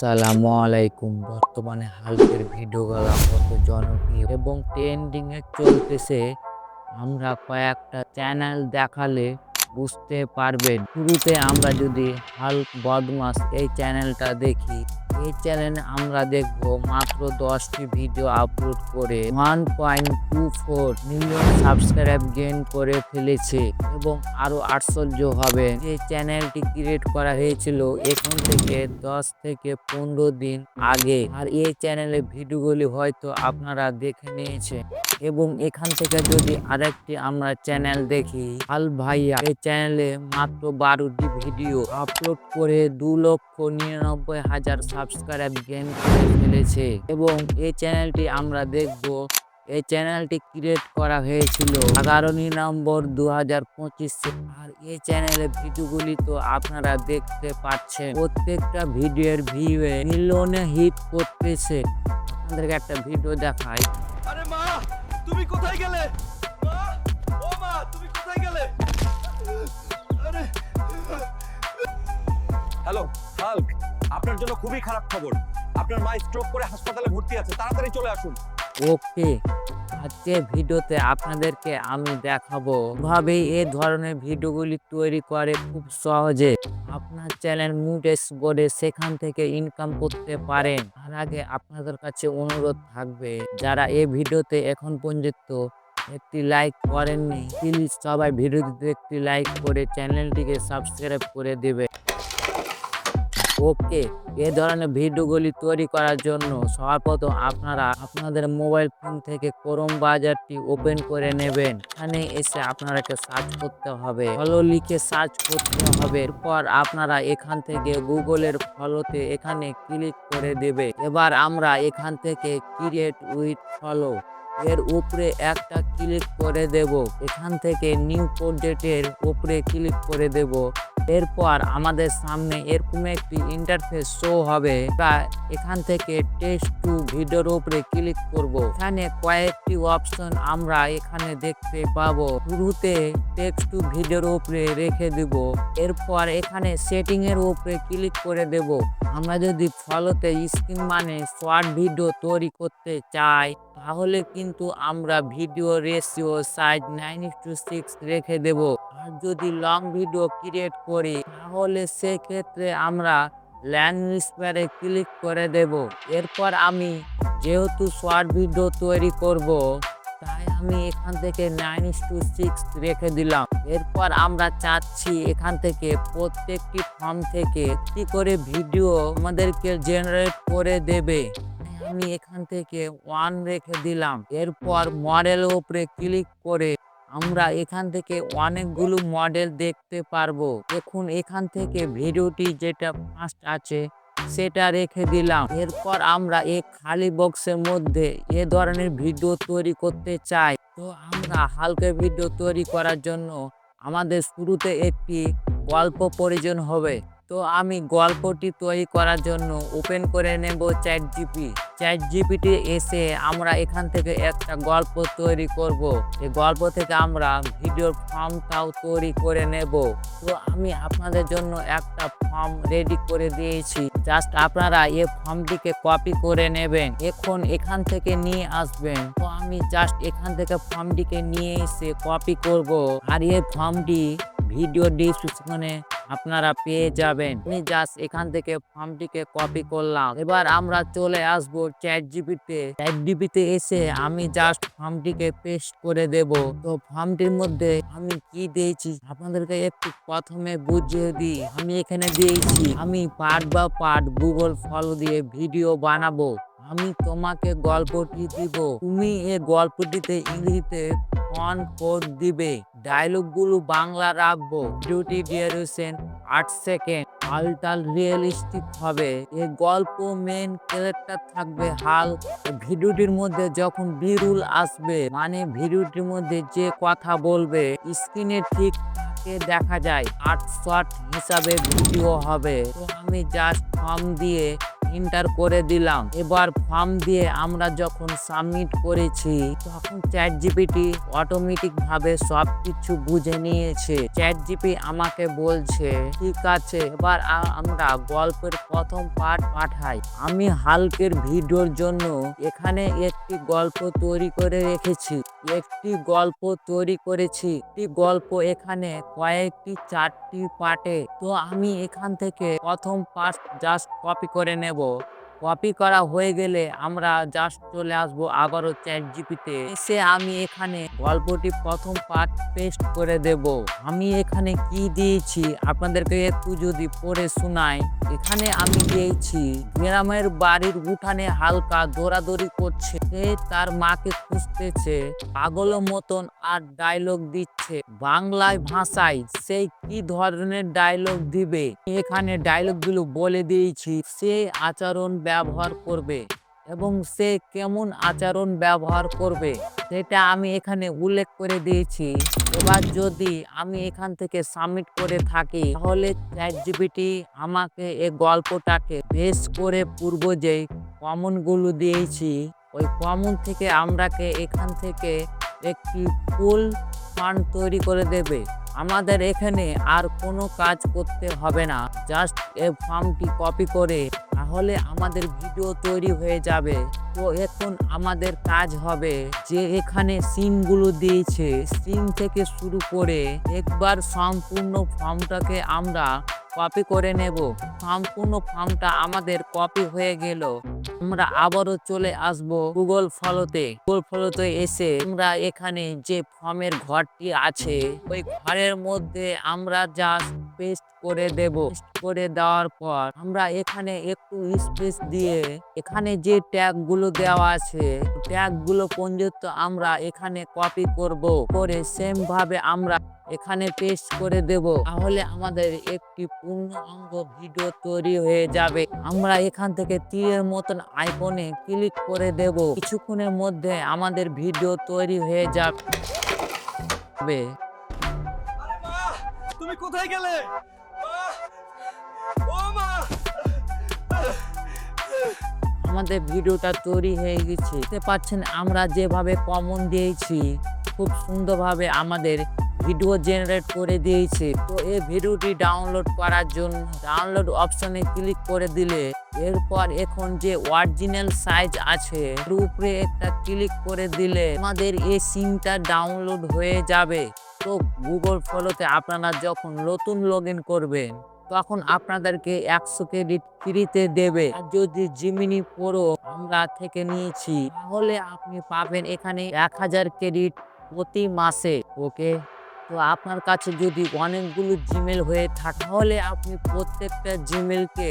সালামু আলাইকুম। বর্তমানে হালকের ভিডিও গলা কত জনপ্রিয় এবং ট্রেন্ডিং এ চলতেছে। আমরা কয়েকটা চ্যানেল দেখালে বুঝতে পারবেন। শুরুতে আমরা যদি হাল্ক বদমাস এই চ্যানেলটা দেখি এই চ্যানেলে আমরা দেখব মাত্র দশটি ভিডিও আপলোড করে one point two four million subscribe gain করে ফেলেছে এবং আরও আশ্চর্য হবে। যে চ্যানেলটি ক্রিয়েট করা হয়েছিল এখান থেকে দশ থেকে পনেরো দিন আগে। আর এই চ্যানেলে ভিডিওগুলি হয়তো আপনারা দেখে নিয়েছেন। এবং এখান থেকে যদি আরেকটি আমরা চ্যানেল দেখি আল ভাইয়া, এই চ্যানেলে মাত্র বারোটি ভিডিও আপলোড করে দু লক্ষ নিরানব্বই হাজার সাবস্ক্রাইব গেইন করে ফেলেছে এবং এই চ্যানেলটি আমরা দেখব। এই চ্যানেলটি ক্রিয়েট করা হয়েছিল এগারোই নভেম্বর দু হাজার পঁচিশে আর এই চ্যানেলে ভিডিওগুলি তো আপনারা দেখতে পাচ্ছেন। প্রত্যেকটা ভিডিওর ভিউ মিলিয়নে হিট করতেছে। আপনাদেরকে একটা ভিডিও দেখায় আরে মা, তুমি কোথায় গেলে? হ্যালো হাল্ক আপনার জন্য খুবই খারাপ খবর। আপনার মা স্ট্রোক করে হাসপাতালে ভর্তি আছে, তাড়াতাড়ি চলে আসুন। ওকে আজকের ভিডিওতে আপনাদেরকে আমি দেখাবো ভাবে এই ধরনের ভিডিওগুলি তৈরি করে খুব সহজে। আপনার চ্যানেল মুডেস বোর্ডে সেখান থেকে ইনকাম করতে পারেন। তার আগে আপনাদের কাছে অনুরোধ থাকবে, যারা এই ভিডিওতে এখন পর্যন্ত একটি লাইক করেননি প্লিজ সবাই ভিডিওটিতে একটি লাইক করে চ্যানেলটিকে সাবস্ক্রাইব করে দেবে। ওকে, এ ধরনের ভিডিওগুলি তৈরি করার জন্য সর্বপ্রথম আপনারা আপনাদের মোবাইল ফোন থেকে ক্রোম বাজারটি ওপেন করে নেবেন। এখানে এসে আপনারাকে সার্চ করতে হবে। ফলো লিখে সার্চ করতে হবে। এরপর আপনারা এখান থেকে গুগলের ফলোতে এখানে ক্লিক করে দেবে। এবার আমরা এখান থেকে ক্রিয়েট উইথ ফলো এর উপরে একটা ক্লিক করে দেব। এখান থেকে নিউ প্রজেক্টের উপরে ক্লিক করে দেব। এরপর আমাদের সামনে এরকম একটি ইন্টারফেস শো হবে। বা এখান থেকে টেক্সট টু ভিডিওর উপরে ক্লিক করব। এখানে কয়েকটি অপশন আমরা এখানে দেখতে পাবো। শুরুতে টেক্সট টু ভিডিওর উপরে রেখে দেব। এরপর এখানে সেটিং এর উপরে ক্লিক করে দেব। আমরা যদি ফলোতে স্ক্রিন মানে শর্ট ভিডিও তৈরি করতে চাই তাহলে কিন্তু আমরা video ratio size nine to six রেখে দেব। আর যদি লং ভিডিও ক্রিয়েট করি, তাহলে সেক্ষেত্রে আমরা ল্যান্ড স্পেয়ারে ক্লিক করে দেব। এরপর আমি যেহেতু শর্ট ভিডিও তৈরি করব, তাই আমি এখান থেকে নাইন টু সিক্স রেখে দিলাম। এরপর আমরা চাচ্ছি এখান থেকে প্রত্যেকটি ফর্ম থেকে একটি করে ভিডিও আমাদেরকে জেনারেট করে দেবে। আমি এখান থেকে ওয়ান রেখে দিলাম। এরপর মডেল উপরে ক্লিক করে আমরা এখান থেকে অনেকগুলো মডেল দেখতে পারব। দেখুন, এখান থেকে ভিডিওটি যেটা ফার্স্ট আছে, সেটা রেখে দিলাম। এরপর আমরা এই খালি বক্সের মধ্যে এ ধরনের ভিডিও তৈরি করতে চাই। তো আমরা হালকা ভিডিও তৈরি করার জন্য আমাদের শুরুতে একটি গল্প প্রয়োজন হবে। তো আমি গল্পটি তৈরি করার জন্য ওপেন করে নেব চ্যাট জিপি চ্যাট জিপিটি এসে আমরা এখান থেকে একটা গল্প তৈরি করব। এই গল্প থেকে আমরা ভিডিওর ফর্মটাও তৈরি করে নেব। তো আমি আপনাদের জন্য একটা ফর্ম রেডি করে দিয়েছি। জাস্ট আপনারা এই ফর্মটিকে কপি করে নেবেন। এখন এখান থেকে নিয়ে আসবেন। তো আমি জাস্ট এখান থেকে ফর্মটিকে নিয়ে এসে কপি করব। আর এই ফর্মটি ভিডিও ডিসক্রিপশনে আপনারা পেয়ে যাবেন। আমি জাস্ট এখান থেকে ফর্মটিকে কপি করলাম। এবার আমরা চলে আসব চ্যাট জিপিতে চ্যাট জিপিতে এসে আমি জাস্ট ফর্মটিকে পেস্ট করে দেব। তো ফর্মটির মধ্যে আমি কি দিয়েছি? আপনাদেরকে একটু প্রথমে বুঝিয়ে দিই। আমি এখানে দিয়েছি, আমি পার্ট বা পার্ট গুগল ফলো দিয়ে ভিডিও বানাবো। আমি তোমাকে গল্পটি দিব। তুমি এই গল্পটিতে ইংরেজিতে অন কোড দিবে? ডায়লগগুলো বাংলা রাখব। ভিডিওটি ডিউরেশন আট সেকেন্ড আলটাল রিয়েলিস্টিক হবে। এ গল্প মেন ক্যারেক্টার থাকবে হাল। ভিডিওটির মধ্যে যখন বিরুল আসবে মানে ভিডিওটির মধ্যে যে কথা বলবে স্ক্রিনে ঠিক দেখা যায়। আট শট হিসাবে ভিডিও হবে। তো আমি জাস্ট ফর্ম দিয়ে এন্টার করে দিলাম। এবার ফর্ম দিয়ে আমরা যখন সাবমিট করেছি, তখন চ্যাট জিপিটি অটোমেটিক ভাবে সবকিছু বুঝে নিয়েছে। চ্যাট জিপি আমাকে বলছে, ঠিক আছে, এবার আমরা গল্পের প্রথম পার্ট পাঠাই। আমি হালকের ভিডিওর জন্য এখানে একটি গল্প তৈরি করে রেখেছি। একটি গল্প তৈরি করেছি। একটি গল্প এখানে কয়েকটি, চারটি পার্টে। তো আমি এখান থেকে প্রথম পার্ট জাস্ট কপি করে নেব। โบ কপি করা হয়ে গেলে আমরা জাস্ট চলে আসব আবারও চ্যাট জিপিতে এসে আমি এখানে গল্পটি প্রথম পার্ট পেস্ট করে দেব। আমি এখানে কি দিয়েছি? আপনাদেরকে একটু যদি পড়ে শোনাই। এখানে আমি দিয়েছি, গ্রামের বাড়ির উঠানে হালকা দৌড়াদৌড়ি করছে। সে তার মাকে খুঁজতেছে, পাগল মতন আর ডায়লগ দিচ্ছে। বাংলায় ভাষায় সেই কি ধরনের ডায়লগ দিবে? এখানে ডায়লগগুলো বলে দিয়েছি। সে আচরণ ব্যবহার করবে এবং সে কেমন আচরণ ব্যবহার করবে সেটা আমি এখানে উল্লেখ করে দিয়েছি। এবার যদি আমি এখান থেকে সাবমিট করে থাকি, তাহলে চ্যাট জিপিটি আমাকে এই গল্পটাকে বেশ করে পূর্ব যে কমনগুলো দিয়েছি, ওই কমন থেকে আমরাকে এখান থেকে একটি ফুল ফান্ড তৈরি করে দেবে। আমাদের এখানে আর কোনো কাজ করতে হবে না জাস্ট এই ফর্মটি কপি করে তাহলে আমাদের ভিডিও তৈরি হয়ে যাবে। তো এখন আমাদের কাজ হবে যে এখানে সিনগুলো দিয়েছে। সিন থেকে শুরু করে একবার সম্পূর্ণ ফর্মটাকে আমরা কপি করে নেব। সম্পূর্ণ ফর্মটা আমাদের কপি হয়ে গেল। আমরা আবারও চলে আসব গুগল ফলোতে। গুগল ফলোতে এসে আমরা এখানে যে ফর্মের ঘরটি আছে, ওই ঘরের মধ্যে আমরা জাস্ট পেস্ট করে দেব। করে দেওয়ার পর আমরা এখানে একটু স্পেস দিয়ে এখানে যে ট্যাগগুলো দেওয়া আছে ট্যাগগুলো পর্যন্ত আমরা এখানে কপি করব। করে সেম ভাবে আমরা এখানে পেস্ট করে দেব। তাহলে আমাদের একটি পূর্ণ অঙ্গ ভিডিও তৈরি হয়ে যাবে। আমরা এখান থেকে তীরের মতন আইকনে ক্লিক করে দেব। কিছুক্ষণের মধ্যে আমাদের ভিডিও তৈরি হয়ে যাবে। তুমি কোথায় গেলে? আমাদের ভিডিওটা তৈরি হয়ে গেছে। দেখতে পাচ্ছেন, আমরা যেভাবে কমন দিয়েছি, খুব সুন্দরভাবে আমাদের ভিডিও জেনারেট করে দিয়েছে। তো এই ভিডিওটি ডাউনলোড করার জন্য ডাউনলোড অপশনে ক্লিক করে দিলে এরপর এখন যে অরিজিনাল সাইজ আছে উপরে একটা ক্লিক করে দিলে আমাদের এই সিমটা ডাউনলোড হয়ে যাবে। তো গুগল ফলোতে আপনারা যখন নতুন লগ করবেন তখন আপনাদেরকে একশো ক্রেডিট ফ্রিতে দেবে। আর যদি জিমিনি প্রো, আমরা থেকে নিয়েছি। তাহলে আপনি পাবেন এখানে এক হাজার ক্রেডিট প্রতি মাসে, ওকে? তো আপনার কাছে যদি অনেকগুলো জিমেল হয়ে থাকে, তাহলে আপনি প্রত্যেকটা জিমেলকে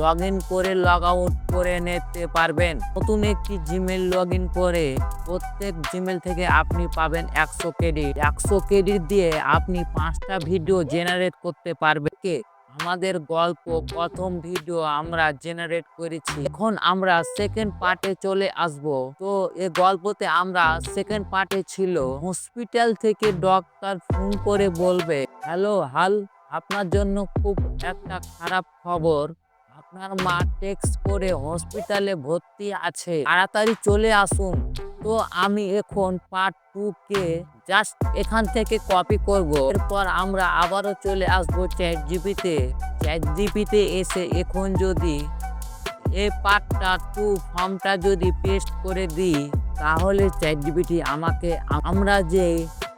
লগ ইন করে লগ আউট করে নিতে পারবেন। নতুন একটি জিমেল লগ ইন করে প্রত্যেক জিমেল থেকে আপনি পাবেন একশো ক্রেডিট একশো ক্রেডিট দিয়ে আপনি পাঁচটা ভিডিও জেনারেট করতে পারবেন। আমাদের গল্প, প্রথম ভিডিও আমরা জেনারেট করেছি। এখন আমরা সেকেন্ড পার্টে চলে আসব। তো এই গল্পতে আমরা সেকেন্ড পার্টে ছিল হসপিটাল থেকে ডক্টর ফোন করে বলবে হ্যালো হাল, আপনার জন্য খুব একটা খারাপ খবর। আপনার মা টেক্সট করে হসপিটালে ভর্তি আছে। তাড়াতাড়ি চলে আসুন। তো আমি এখন পার্ট টু কে জাস্ট এখান থেকে কপি করব। এরপর আমরা আবারও চলে আসব চ্যাট জিপিতে চ্যাট জিপিতে এসে এখন যদি এই পার্টটা টু ফর্মটা যদি পেস্ট করে দিই, তাহলে চ্যাট জিপিটি আমাকে, আমরা যে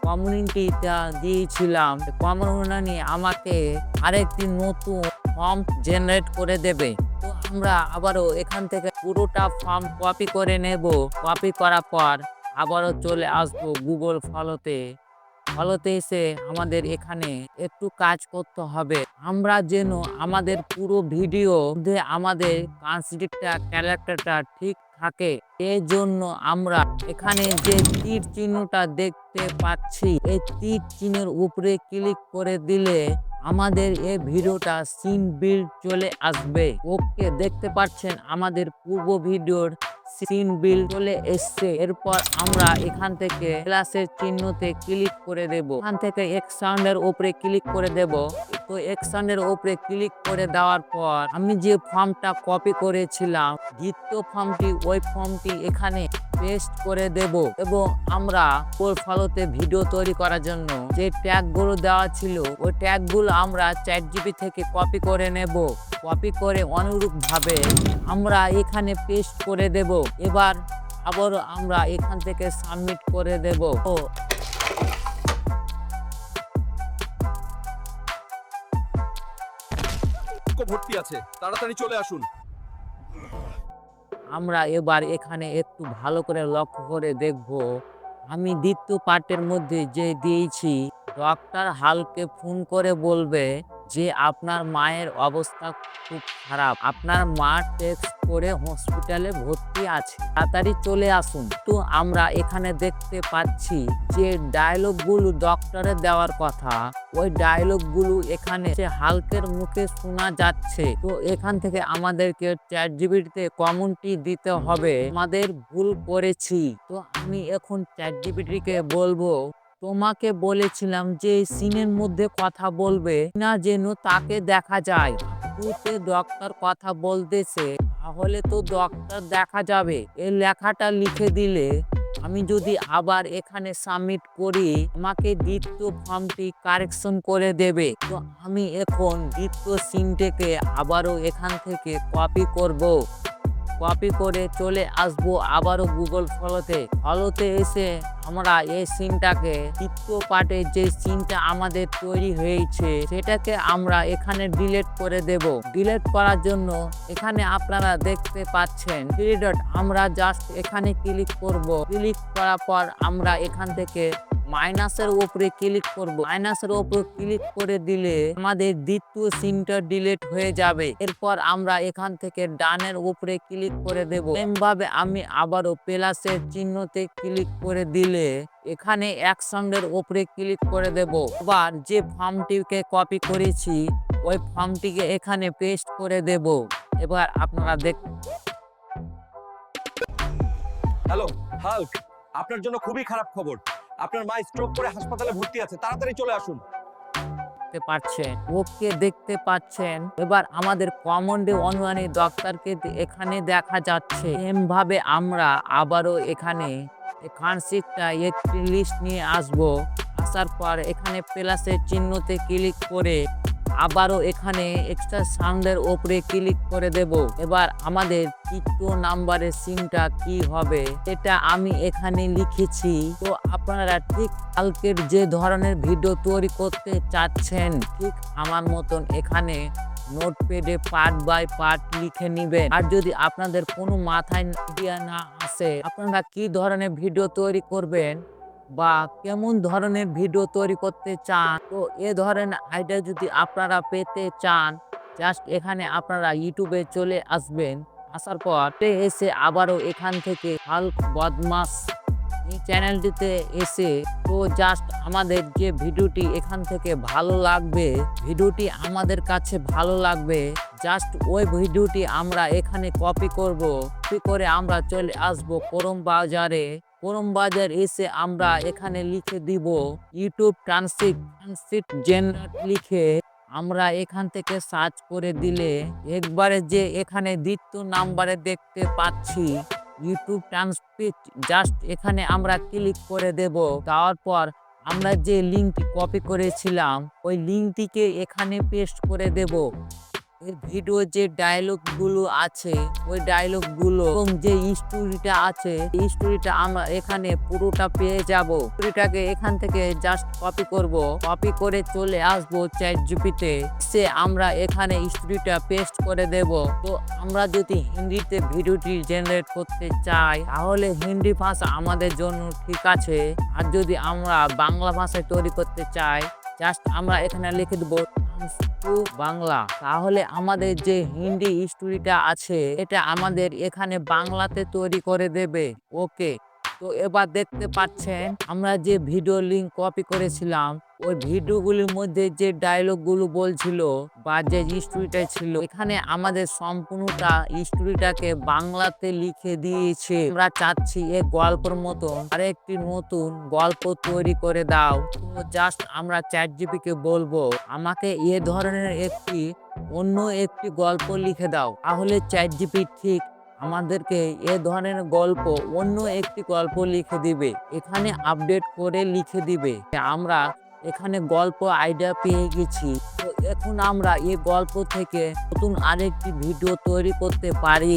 কমিউনিটিটা দিয়েছিলাম কমিউনিটি আমাকে আরেকটি নতুন ফর্ম জেনারেট করে দেবে। তো আমরা আবারও এখান থেকে পুরোটা ফর্ম কপি করে নেব। কপি করার পর আবারও চলে আসব গুগল ফলোতে। ফলোতে এসে আমাদের এখানে একটু কাজ করতে হবে। আমরা যেন আমাদের পুরো ভিডিও মধ্যে আমাদের কনসিডারটা ক্যারেক্টারটা ঠিক থাকে এর জন্য আমরা এখানে যে তীর চিহ্নটা দেখতে পাচ্ছি, এই তীর চিহ্নের উপরে ক্লিক করে দিলে আমাদের এ ভিডিওটা সিন বিল চলে আসবে। ওকে, দেখতে পাচ্ছেন আমাদের পূর্ব ভিডিওর সিন বিল চলে এসছে। এরপর আমরা এখান থেকে ক্লাসের চিহ্নতে ক্লিক করে দেব। এখান থেকে এক সাউন্ডের উপরে ক্লিক করে দেব। তো অ্যাকশনের উপরে ক্লিক করে দেওয়ার পর আমি যে ফর্মটা কপি করেছিলাম, দ্বিতীয় ফর্মটি ওই ফর্মটি এখানে পেস্ট করে দেব। এবং আমরা ওর ফলতে ভিডিও তৈরি করার জন্য যে ট্যাগগুলো দেওয়া ছিল, ওই ট্যাগগুলো আমরা চ্যাট জিপি থেকে কপি করে নেব। কপি করে অনুরূপভাবে আমরা এখানে পেস্ট করে দেব। এবার আবারও আমরা এখান থেকে সাবমিট করে দেব। ও ভর্তি আছে। তাড়াতাড়ি চলে আসুন। আমরা এবার এখানে একটু ভালো করে লক্ষ্য করে দেখব। আমি দ্বিতীয় পার্টের মধ্যে যে দিয়েছি ডক্টর হালকে ফোন করে বলবে যে আপনার মায়ের অবস্থা খুব খারাপ। আপনার মা টেক্সট করে হসপিটালে ভর্তি আছে। তাড়াতাড়ি চলে আসুন। তো আমরা এখানে দেখতে পাচ্ছি যে ডায়লগগুলো ডক্টরের দেওয়ার কথা। ওই ডায়লগগুলো এখানে হালকের মুখে শোনা যাচ্ছে। তো এখান থেকে আমাদেরকে চ্যাট জিবিটিতে কমনটি দিতে হবে। আমাদের ভুল করেছি। তো আমি এখন চ্যাট জিবিটিকে বলব তোমাকে বলেছিলাম যে সিনের মধ্যে কথা বলবে না যেন তাকে দেখা যায়। তুতে ডক্টর কথা বলতেছে, তাহলে তো ডক্টর দেখা যাবে। এই লেখাটা লিখে দিলে আমি যদি আবার এখানে সাবমিট করি, আমাকে দ্বিতীয় ফর্মটি কারেকশন করে দেবে। তো আমি এখন দ্বিতীয় সিনটাকে আবারও এখান থেকে কপি করব। কপি করে চলে আসব আবারও গুগল ফলোতে। ফলোতে এসে আমরা এই সিনটাকে তৃতীয় পার্টে যে সিনটা আমাদের তৈরি হয়েছে, সেটাকে আমরা এখানে ডিলিট করে দেব। ডিলিট করার জন্য এখানে আপনারা দেখতে পাচ্ছেন ডট আমরা জাস্ট এখানে ক্লিক করব। ক্লিক করার পর আমরা এখান থেকে মাইনাসের উপরে ক্লিক করব। মাইনাসের উপরে ক্লিক করে দিলে আমাদের দ্বিতীয় সিনটা ডিলিট হয়ে যাবে। এরপর আমরা এখান থেকে ডানের উপরে ক্লিক করে দেব। এমভাবে আমি আবারও প্লাসের চিহ্নতে ক্লিক করে দিলে এখানে অ্যাকশনের উপরে ক্লিক করে দেব। এবার যে ফর্মটিকে কপি করেছি, ওই ফর্মটিকে এখানে পেস্ট করে দেব। এবার আপনারা দেখ হ্যালো, হাল্ক, আপনার জন্য খুবই খারাপ খবর। আপনার মা স্ট্রোক করে হাসপাতালে ভর্তি আছে, তাড়াতাড়ি চলে আসুন। দেখতে পাচ্ছেন, ওকে দেখতে পাচ্ছেন। এবার আমাদের কমন্ডে অনুয়ানী ডক্টরকে দে- এখানে দেখা যাচ্ছে। এমভাবে আমরা আবারও এখানে খানসিকটা একটি লিস্ট নিয়ে আসব। আসার পর এখানে প্লাসের চিহ্নতে ক্লিক করে আবারও এখানে এক্সট্রা সাউন্ডের ওপরে ক্লিক করে দেব। এবার আমাদের তৃতীয় নাম্বারের সিমটা কি হবে এটা আমি এখানে লিখেছি। তো আপনারা ঠিক কালকের যে ধরনের ভিডিও তৈরি করতে চাচ্ছেন, ঠিক আমার মতন এখানে নোটপ্যাডে পার্ট বাই পার্ট লিখে নিবেন। আর যদি আপনাদের কোনো মাথায় আইডিয়া না আসে, আপনারা কি ধরনের ভিডিও তৈরি করবেন? বা কেমন ধরনের ভিডিও তৈরি করতে চান? তো এ ধরনের আইডিয়া যদি আপনারা পেতে চান জাস্ট এখানে আপনারা ইউটিউবে চলে আসবেন, আসার পর এসে আবারও এখান থেকে হাল্ক বদমাস এই চ্যানেলটিতে এসে, তো জাস্ট আমাদের যে ভিডিওটি এখান থেকে ভালো লাগবে, ভিডিওটি আমাদের কাছে ভালো লাগবে জাস্ট ওই ভিডিওটি আমরা এখানে কপি করব কপি করে আমরা চলে আসব করম বাজারে। করম বাজার এসে আমরা এখানে লিখে দিব ইউটিউব ট্রান্সিট ট্রান্সিট জেনারেট লিখে আমরা এখান থেকে সার্চ করে দিলে একবারে যে এখানে দ্বিতীয় নাম্বারে দেখতে পাচ্ছি ইউটিউব ট্রান্সপিট জাস্ট এখানে আমরা ক্লিক করে দেব। দেওয়ার পর আমরা যে লিঙ্কটি কপি করেছিলাম, ওই লিঙ্কটিকে এখানে পেস্ট করে দেব। এর ভিডিও যে ডায়লগগুলো আছে, ওই ডায়লগগুলো এবং যে স্টোরিটা আছে স্টোরিটা আমরা এখানে পুরোটা পেয়ে যাব। স্টোরিটাকে এখান থেকে জাস্ট কপি করব। কপি করে চলে আসব চ্যাট জিপিতে সে আমরা এখানে স্টোরিটা পেস্ট করে দেব। তো আমরা যদি হিন্দিতে ভিডিওটি জেনারেট করতে চাই, তাহলে হিন্দি ভাষা আমাদের জন্য ঠিক আছে। আর যদি আমরা বাংলা ভাষায় তৈরি করতে চাই জাস্ট আমরা এখানে লিখে দেবো বাংলা। তাহলে আমাদের যে হিন্দি স্টোরিটা আছে, এটা আমাদের এখানে বাংলাতে তৈরি করে দেবে। ওকে তো এবার দেখতে পাচ্ছেন, আমরা যে ভিডিও লিংক কপি করেছিলাম, ওই ভিডিওগুলির মধ্যে যে ডায়লগগুলো বলছিল বা যে স্টোরিটা ছিল, এখানে আমাদের সম্পূর্ণটা স্টোরিটাকে বাংলাতে লিখে দিয়েছে। আমরা চাচ্ছি এই গল্পের মতো আরেকটি নতুন গল্প তৈরি করে দাও। তো জাস্ট আমরা চ্যাট কে বলব, আমাকে এ ধরনের একটি, অন্য একটি গল্প লিখে দাও। তাহলে চ্যাট জিপি ঠিক আমাদেরকে এ ধরনের গল্প অন্য একটি গল্প লিখে দিবে। এখানে আপডেট করে লিখে দিবে। আমরা এখানে গল্প আইডিয়া পেয়ে গেছি। তো এখন আমরা এই গল্প থেকে নতুন আরেকটি ভিডিও তৈরি করতে পারি।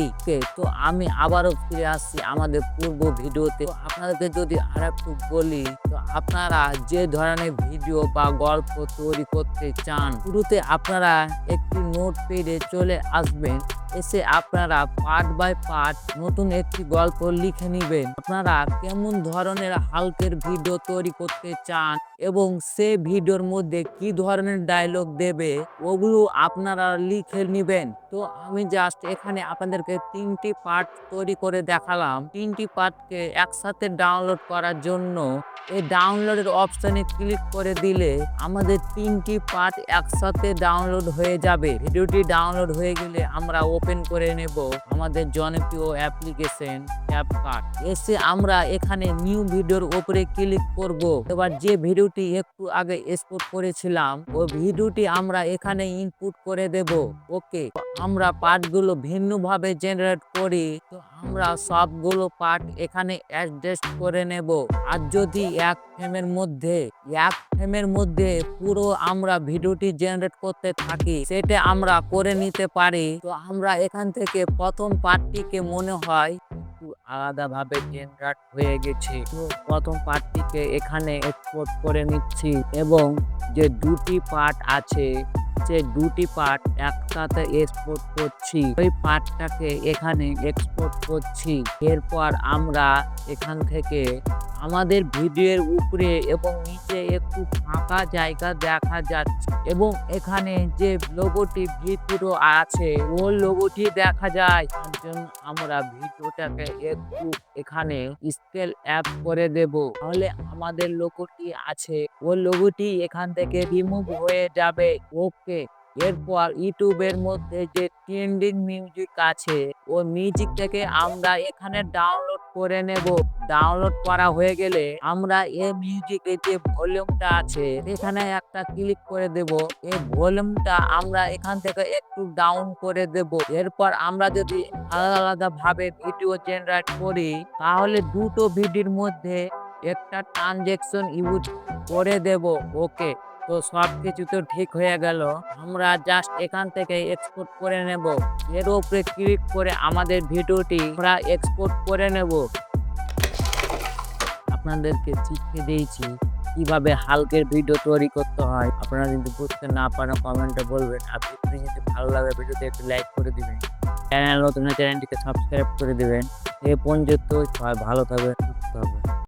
তো আমি আবারও ফিরে আসছি আমাদের পূর্ব ভিডিওতে। আপনাদেরকে যদি আর একটু বলি, তো আপনারা যে ধরনের ভিডিও বা গল্প তৈরি করতে চান, শুরুতে আপনারা একটি নোট পেডে চলে আসবেন। এসে আপনারা পার্ট বাই পার্ট নতুন একটি গল্প লিখে নেবেন। আপনারা কেমন ধরনের হালকের ভিডিও তৈরি করতে চান এবং সে ভিডিওর মধ্যে কি ধরনের ডায়লগ দেবে, ওগুলো আপনারা লিখে নেবেন। তো আমি জাস্ট এখানে আপনাদেরকে তিনটি পার্ট তৈরি করে দেখালাম। তিনটি পার্টকে একসাথে ডাউনলোড করার জন্য এই ডাউনলোডের অপশানে ক্লিক করে দিলে আমাদের তিনটি পার্ট একসাথে ডাউনলোড হয়ে যাবে। ভিডিওটি ডাউনলোড হয়ে গেলে আমরা ওপেন করে নেব আমাদের জনপ্রিয় অ্যাপ্লিকেশন ক্যাপকাট এসে আমরা এখানে নিউ ভিডিওর উপরে ক্লিক করব। এবার যে ভিডিওটি একটু আগে এক্সপোর্ট করেছিলাম, ওই ভিডিওটি আমরা এখানে ইনপুট করে দেব। ওকে আমরা পার্টগুলো ভিন্নভাবে জেনারেট করি, তো আমরা সবগুলো পার্ট এখানে অ্যাডজাস্ট করে নেব। আর যদি এক ফ্রেমের মধ্যে, এক ফ্রেমের মধ্যে পুরো আমরা ভিডিওটি জেনারেট করতে থাকি, সেটা আমরা করে নিতে পারি। তো আমরা এখান থেকে প্রথম পার্টটিকে মনে হয় একটু আলাদাভাবে জেনারেট হয়ে গেছে। প্রথম পার্টটিকে এখানে এক্সপোর্ট করে নিচ্ছি এবং যে দুটি পার্ট আছে সে দুটি পার্ট একসাথে এক্সপোর্ট করছি। ওই পার্টটাকে এখানে এক্সপোর্ট করছি। এরপর আমরা এখান থেকে আমাদের ভিডিওর উপরে এবং নিচে একটু ফাঁকা জায়গা দেখা যাচ্ছে এবং এখানে যে লোগোটি ভিডিও আছে ও লোগোটি দেখা যায়। তার জন্য আমরা ভিডিওটাকে একটু এখানে স্কেল অ্যাপ করে দেব। তাহলে আমাদের লোগোটি আছে। ও লোগোটি এখান থেকে রিমুভ হয়ে যাবে। ওকে এরপর ইউটিউবের মধ্যে যে ট্রেন্ডিং মিউজিক আছে, ওই মিউজিকটাকে আমরা এখানে ডাউনলোড করে নেব। ডাউনলোড করা হয়ে গেলে আমরা এই মিউজিকের যে ভলিউমটা আছে, এখানে একটা ক্লিক করে দেব। এই ভলিউমটা আমরা এখান থেকে একটু ডাউন করে দেব। এরপর আমরা যদি আলাদা আলাদা ভাবে ভিডিও জেনারেট করি, তাহলে দুটো ভিডিওর মধ্যে একটা ট্রানজেকশন ইউজ করে দেব। ওকে তো সব কিছু তো ঠিক হয়ে গেল। আমরা জাস্ট এখান থেকে এক্সপোর্ট করে নেব। এর উপরে ক্লিক করে আমাদের ভিডিওটি আমরা এক্সপোর্ট করে নেব। আপনাদেরকে শিখিয়ে দিয়েছি কীভাবে হালকের ভিডিও তৈরি করতে হয়। আপনারা যদি বুঝতে না পারেন কমেন্টে বলবেন। আপনি যদি ভালো লাগে, ভিডিওতে একটু লাইক করে দিবেন। চ্যানেল নতুন চ্যানেলটিকে সাবস্ক্রাইব করে দিবেন। এ পর্যন্ত সবাই ভালো থাকবে সুস্থ হবে